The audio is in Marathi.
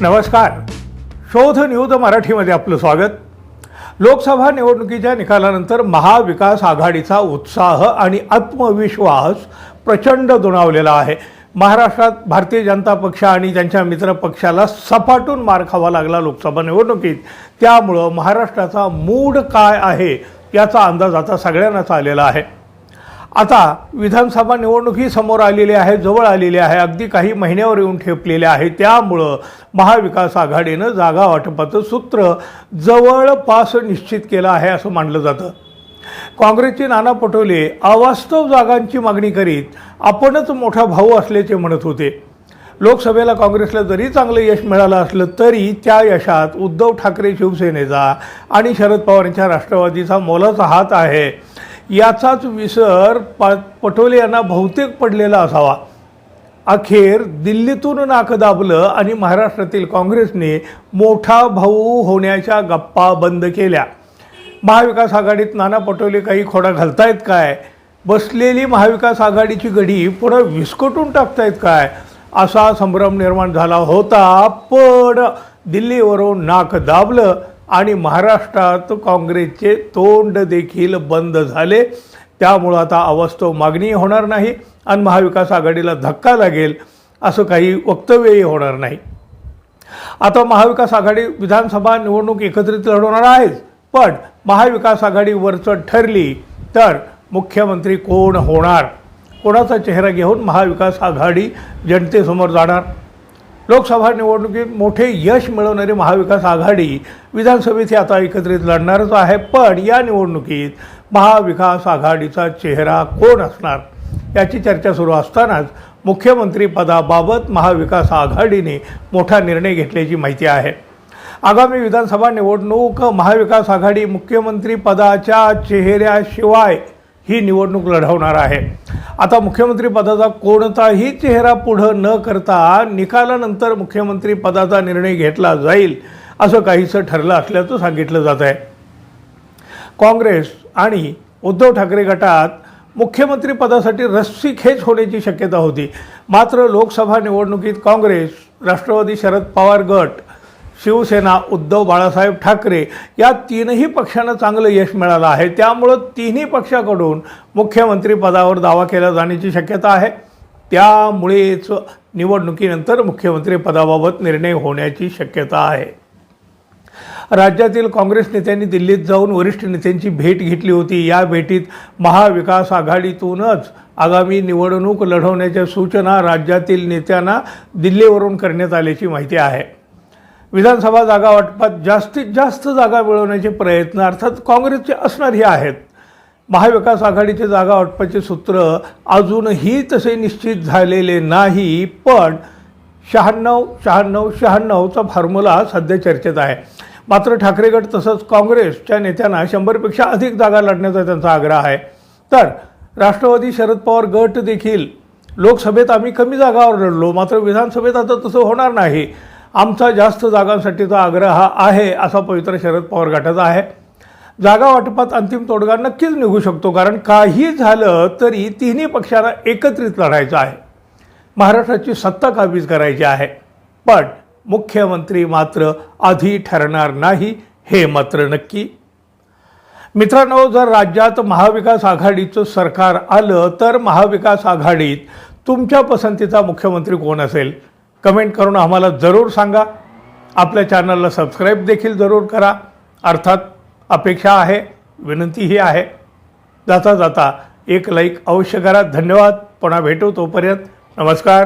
नमस्कार. शोध न्यूज मराठीमध्ये आपलं स्वागत. लोकसभा निवडणुकीच्या निकालानंतर महाविकास आघाडीचा उत्साह आणि आत्मविश्वास प्रचंड दुणावलेला आहे. महाराष्ट्रात भारतीय जनता पक्ष आणि त्यांच्या मित्र पक्षाला सपाटून मार खावा लागला लोकसभा निवडणुकीत. त्यामुळं महाराष्ट्राचा मूड काय आहे याचा अंदाज आता सगळ्यांनाच आलेला आहे. आता विधानसभा निवडणुकी समोर आलेली आहे जवळ आलेली आहे अगदी काही महिन्यावर येऊन ठेपलेले आहे त्यामुळं महाविकास आघाडीनं जागा वाटपाचं सूत्र जवळपास निश्चित केलं आहे असं मानलं जातं. काँग्रेसचे नाना पटोले अवास्तव जागांची मागणी करीत आपणच मोठा भाऊ असल्याचे म्हणत होते. लोकसभेला काँग्रेसला जरी चांगलं यश मिळालं असलं तरी त्या यशात उद्धव ठाकरे शिवसेनेचा आणि शरद पवारांच्या राष्ट्रवादीचा मोलाचा हात आहे. याचाच विसर प पटोले यांना बहुतेक पडलेला असावा. अखेर दिल्लीतून नाक दाबलं आणि महाराष्ट्रातील काँग्रेसने मोठा भाऊ होण्याच्या गप्पा बंद केल्या. महाविकास आघाडीत नाना पटोले काही खोडा घालतायत काय? बसलेली महाविकास आघाडीची घडी पुन्हा विस्कटून टाकतायत काय? असा संभ्रम निर्माण झाला होता पण दिल्लीवरून नाक दाबलं. आणि महाराष्ट्रात काँग्रेसचे तोंड देखील बंद झाले. त्यामुळं आता अवास्तव मागणी होणार नाही आणि महाविकास आघाडीला धक्का लागेल असं काही वक्तव्यही होणार नाही. आता महाविकास आघाडी विधानसभा निवडणूक एकत्रित लढवणार आहेच पण महाविकास आघाडी वरचढ ठरली तर मुख्यमंत्री कोण होणार? कोणाचा चेहरा घेऊन महाविकास आघाडी जनतेसमोर जाणार? लोकसभा निवडणुकीत मोठे यश मिळवणारी महाविकास आघाडी विधानसभेत आता एकत्रित लढणारच आहे. पण या निवडणुकीत महाविकास आघाडीचा चेहरा कोण असणार? याची चर्चा सुरू असतानाच मुख्यमंत्री पदाबाबत महाविकास आघाडीने मोठा निर्णय घेतल्याची माहिती आहे. आगामी विधानसभा निवडणूक महाविकास आघाडी मुख्यमंत्री पदाच्या चेहऱ्याशिवाय ही निवडणूक लढवणार आहे. आता मुख्यमंत्री पदाचा कोणताही चेहरा पुढं न करता निकालानंतर मुख्यमंत्री पदाचा निर्णय घेतला जाईल असं काहीसं ठरलं असल्याचं सांगितलं जात आहे. काँग्रेस आणि उद्धव ठाकरे गटात मुख्यमंत्री पदासाठी रस्सीखेच होण्याची शक्यता होती. मात्र लोकसभा निवडणुकीत काँग्रेस राष्ट्रवादी शरद पवार गट शिवसेना उद्धव बाळासाहेब ठाकरे या तीनही पक्षांना चांगलं यश मिळालं आहे. त्यामुळं तिन्ही पक्षाकडून मुख्यमंत्रीपदावर दावा केला जाण्याची शक्यता आहे. त्यामुळेच निवडणुकीनंतर मुख्यमंत्रीपदाबाबत निर्णय होण्याची शक्यता आहे. राज्यातील काँग्रेस नेत्यांनी दिल्लीत जाऊन वरिष्ठ नेत्यांची भेट घेतली होती. या भेटीत महाविकास आघाडीतूनच आगामी निवडणूक लढवण्याच्या सूचना राज्यातील नेत्यांना दिल्लीवरून करण्यात आल्याची माहिती आहे. विधानसभा जागा वाटपात जास्तीत जास्त जागा मिळवण्याचे प्रयत्न अर्थात काँग्रेसचे असणारही आहेत. महाविकास आघाडीचे जागा वाटपाचे सूत्र अजूनही तसे निश्चित झालेले नाही पण शहाण्णव शहाण्णव शहाण्णवचा फॉर्म्युला सध्या चर्चेत आहे. मात्र ठाकरे गट तसंच काँग्रेसच्या नेत्यांना शंभरपेक्षा अधिक जागा लढण्याचा त्यांचा आग्रह आहे. तर राष्ट्रवादी शरद पवार गट देखील. लोकसभेत आम्ही कमी जागावर लढलो मात्र विधानसभेत आता तसं होणार नाही. आमचा जास्त जागांसाठीचा आग्रह हा आहे असा पवित्र शरद पवार गटाचा आहे. जागा वाटपात अंतिम तोडगा नक्कीच निघू शकतो कारण काही झालं तरी तिन्ही पक्षांना एकत्रित लढायचं आहे. महाराष्ट्राची सत्ता काबीज करायची आहे. पण मुख्यमंत्री मात्र आधी ठरणार नाही हे मात्र नक्की. मित्रांनो जर राज्यात महाविकास आघाडीचं सरकार आलं तर महाविकास आघाडीत तुमच्या पसंतीचा मुख्यमंत्री कोण असेल? कमेंट करून आम्हाला जरूर सांगा. आपल्या चॅनलला सबस्क्राईब देखील जरूर करा. अर्थात अपेक्षा आहे विनंतीही आहे. जाता जाता एक लाईक अवश्य करा. धन्यवाद. पुन्हा भेटू तोपर्यंत. नमस्कार.